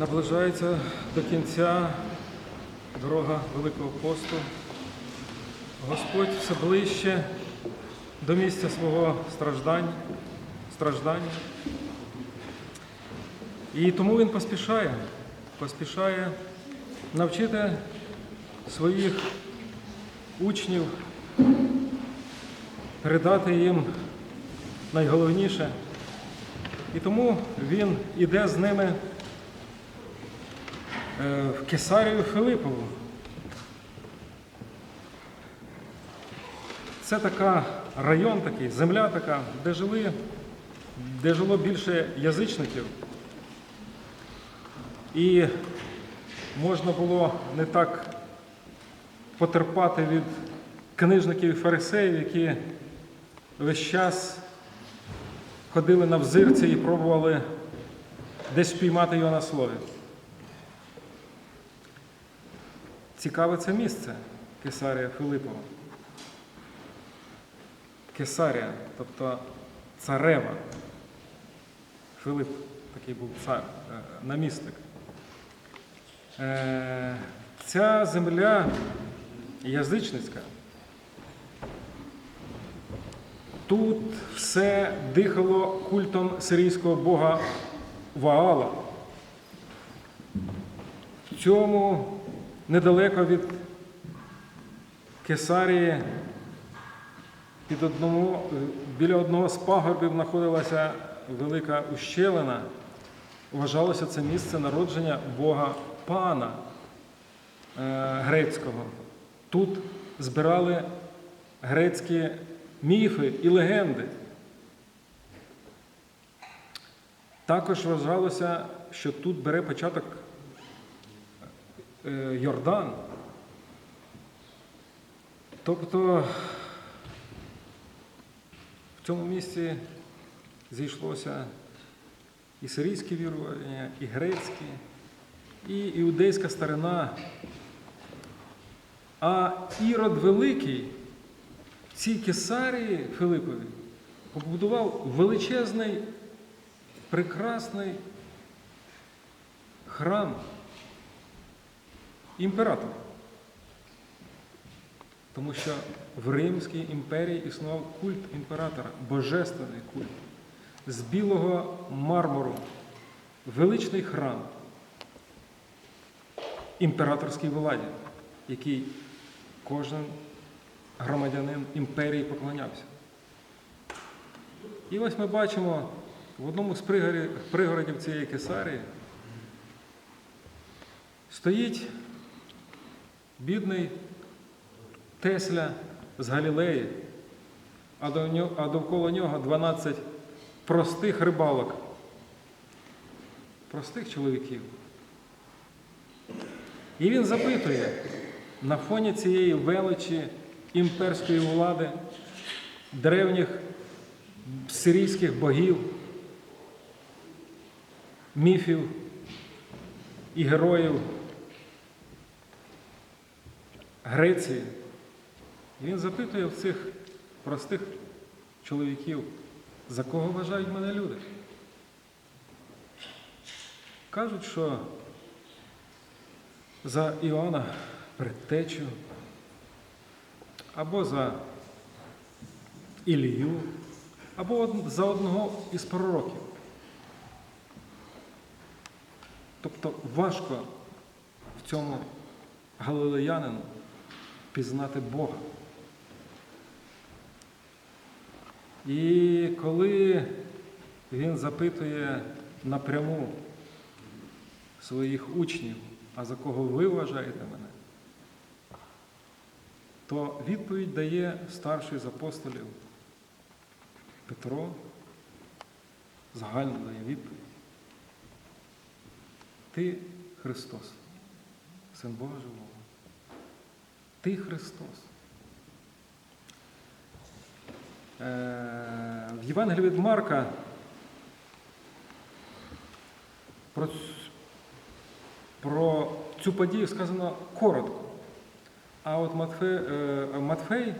Наближається до кінця дорога Великого посту. Господь все ближче до місця свого страждання, страждання. І тому він поспішає, поспішає навчити своїх учнів, передати їм найголовніше. І тому він іде з ними Кесарію Филипову. Це така район такий, земля така, де жили, де жило більше язичників. І можна було не так потерпати від книжників і фарисеїв, які весь час ходили на взирці і пробували десь спіймати його на слові. Цікаве це місце Кесарія Филипова. Кесарія, тобто царева. Филип такий був цар, е, намісник. Е, Ця земля язичницька. Тут все дихало культом сирійського бога Ваала. В цьому недалеко від Кесарії під одному, біля одного з пагорбів знаходилася велика ущелина. Вважалося це місце народження Бога Пана е, грецького. Тут збирали грецькі міфи і легенди. Також вважалося, що тут бере початок Йордан. Тобто в цьому місці зійшлося і сирійське вірування, і грецьке, і іудейська старина. А Ірод Великий цій Кесарії Филипові побудував величезний, прекрасний храм імператора. Тому що в Римській імперії існував культ імператора, божественний культ. З білого мармуру, величний храм імператорській владі, який кожен громадянин імперії поклонявся. І ось ми бачимо в одному з пригородів цієї Кесарії стоїть бідний Тесля з Галілеї, а, довкола нього 12 простих рибалок, простих чоловіків. І він запитує на фоні цієї величі імперської влади, древніх сирійських богів, міфів і героїв Греції. І він запитує в цих простих чоловіків, за кого вважають мене люди. Кажуть, що за Іоанна Предтечу, або за Ілію, або за одного із пророків. Тобто важко в цьому галилеянину пізнати Бога. І коли він запитує напряму своїх учнів, а за кого ви вважаєте мене, то відповідь дає старший з апостолів Петро, загально дає відповідь. Ти Христос, Син Бога Живого. Ти Христос. Е, В Євангелії від Марка про, про цю подію сказано коротко. А от Матфей, е, Матфей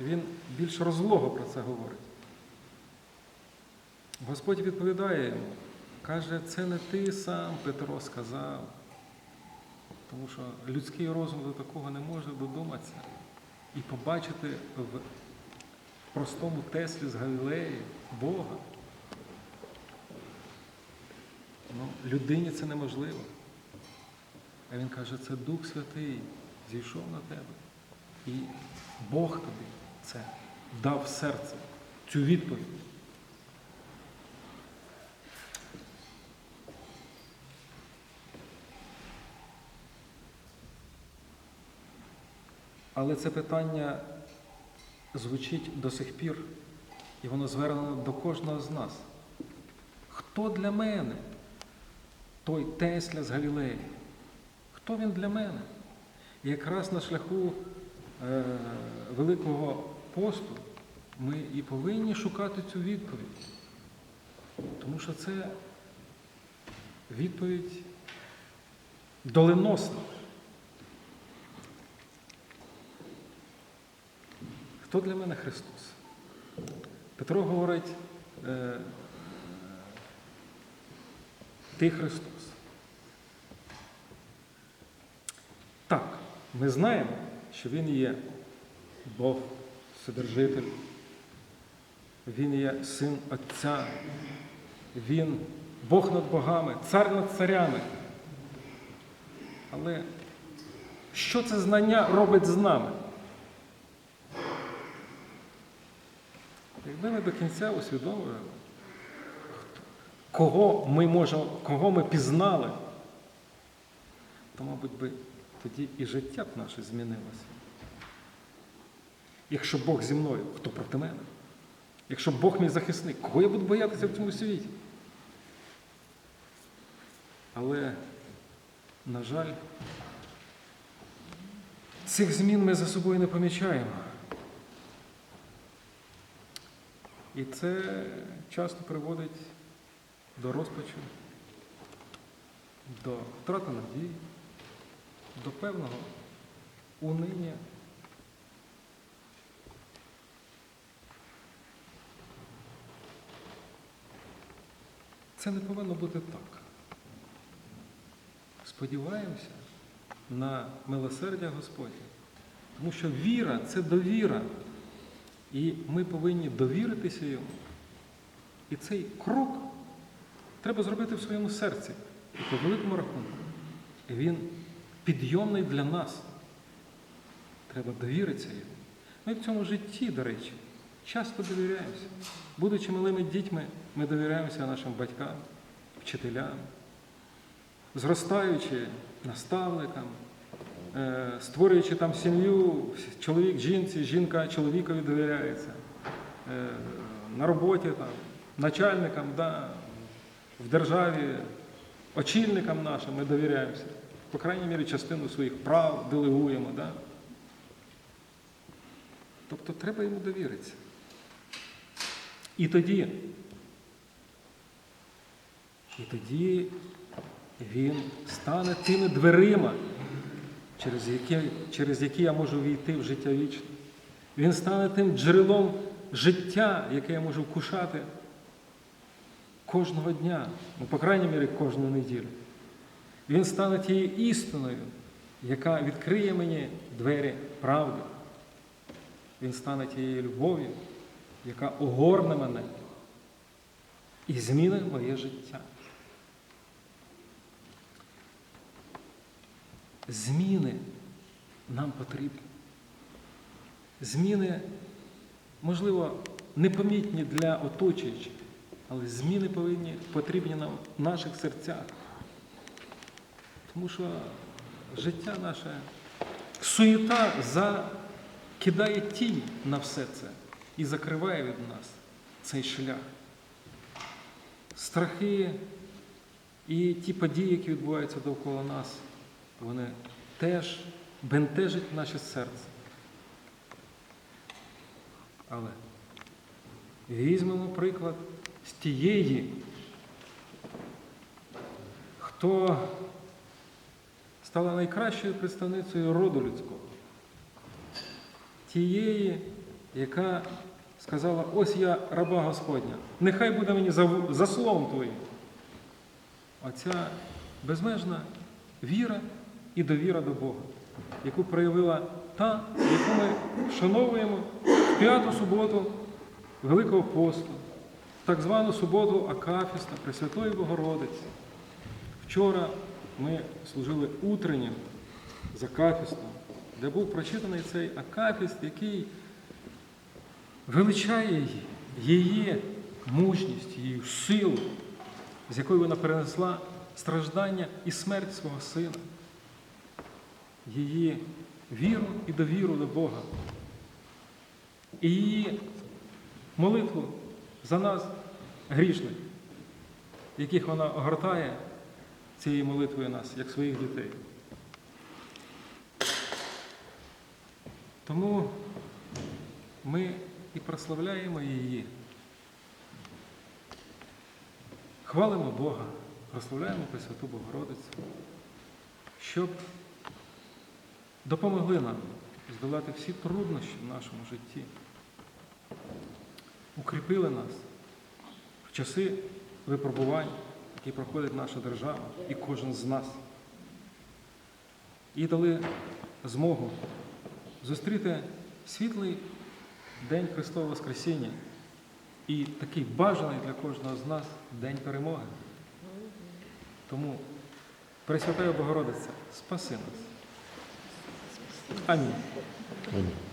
він більш розлого про це говорить. Господь відповідає йому, Каже, це не ти сам, Петро, сказав. Тому що людський розум до такого не може додуматися. І побачити в простому Теслі з Галілеї Бога. Ну, людині це неможливо. А він каже, це Дух Святий зійшов на тебе. І Бог тобі це дав в серце, цю відповідь. Але це питання звучить до сих пір, і воно звернено до кожного з нас. Хто для мене той Тесля з Галілеї? Хто він для мене? І якраз на шляху е, Великого посту ми і повинні шукати цю відповідь. Тому що це відповідь доленосна. Хто для мене Христос? Петро говорить, е, ти Христос. Так, ми знаємо, що Він є Бог, Вседержитель, Він є син Отця, Він Бог над богами, цар над царями. Але що це знання робить з нами? Ми до кінця усвідомлювали, кого ми можемо, кого ми пізнали, то, мабуть, би тоді і життя б наше змінилося. Якщо Бог зі мною, хто проти мене? Якщо Бог мій захисник, кого я буду боятися в цьому світі? Але, на жаль, цих змін ми за собою не помічаємо. І це часто приводить до розпачу, до втрати надії, до певного униння. Це не повинно бути так. Сподіваємося на милосердя Господнє, тому що віра це довіра. І ми повинні довіритися йому. І цей крок треба зробити в своєму серці. І по великому рахунку. Він підйомний для нас. Треба довіритися йому. Ми в цьому житті, до речі, часто довіряємося. Будучи малими дітьми, ми довіряємося нашим батькам, вчителям, зростаючи наставникам, створюючи там сім'ю, чоловік жінці, жінка чоловікові довіряється, е, на роботі там, начальникам, да, в державі, очільникам нашим ми довіряємося. По крайній мірі, частину своїх прав делегуємо. Да? Тобто треба йому довіритися. І тоді, і тоді він стане тими дверима, через які, через які я можу війти в життя вічне. Він стане тим джерелом життя, яке я можу вкушати кожного дня, ну, по крайній мірі, кожну неділю. Він стане тією істиною, яка відкриє мені двері правди. Він стане тією любов'ю, яка огорне мене і змінить моє життя. Зміни нам потрібні. Зміни, можливо, непомітні для оточуючих, але зміни повинні потрібні нам в наших серцях. Тому що життя наше, суєта закидає тінь на все це і закриває від нас цей шлях. Страхи і ті події, які відбуваються довкола нас, вони теж бентежать наше серце. Але візьмемо приклад з тієї, хто стала найкращою представницею роду людського, тієї, яка сказала, ось я раба Господня, нехай буде мені за, словом твоїм. оця безмежна віра і довіра до Бога, яку проявила та, яку ми вшановуємо в п'яту суботу Великого посту, так звану суботу Акафіста Пресвятої Богородиці. Вчора ми служили утреннім з Акафістом, де був прочитаний цей Акафіст, який величає її, її мужність, її силу, з якою вона перенесла страждання і смерть свого сина, її віру і довіру до Бога, і її молитву за нас, грішних, яких вона огортає цією молитвою нас, як своїх дітей. Тому ми і прославляємо її. Хвалимо Бога, прославляємо Пресвяту Богородицю, щоб допомогли нам здолати всі труднощі в нашому житті, укріпили нас в часи випробувань, які проходить наша держава і кожен з нас, і дали змогу зустріти світлий День Христового Воскресіння і такий бажаний для кожного з нас День перемоги. Тому Пресвятая Богородиця, спаси нас. 爱你。爱你。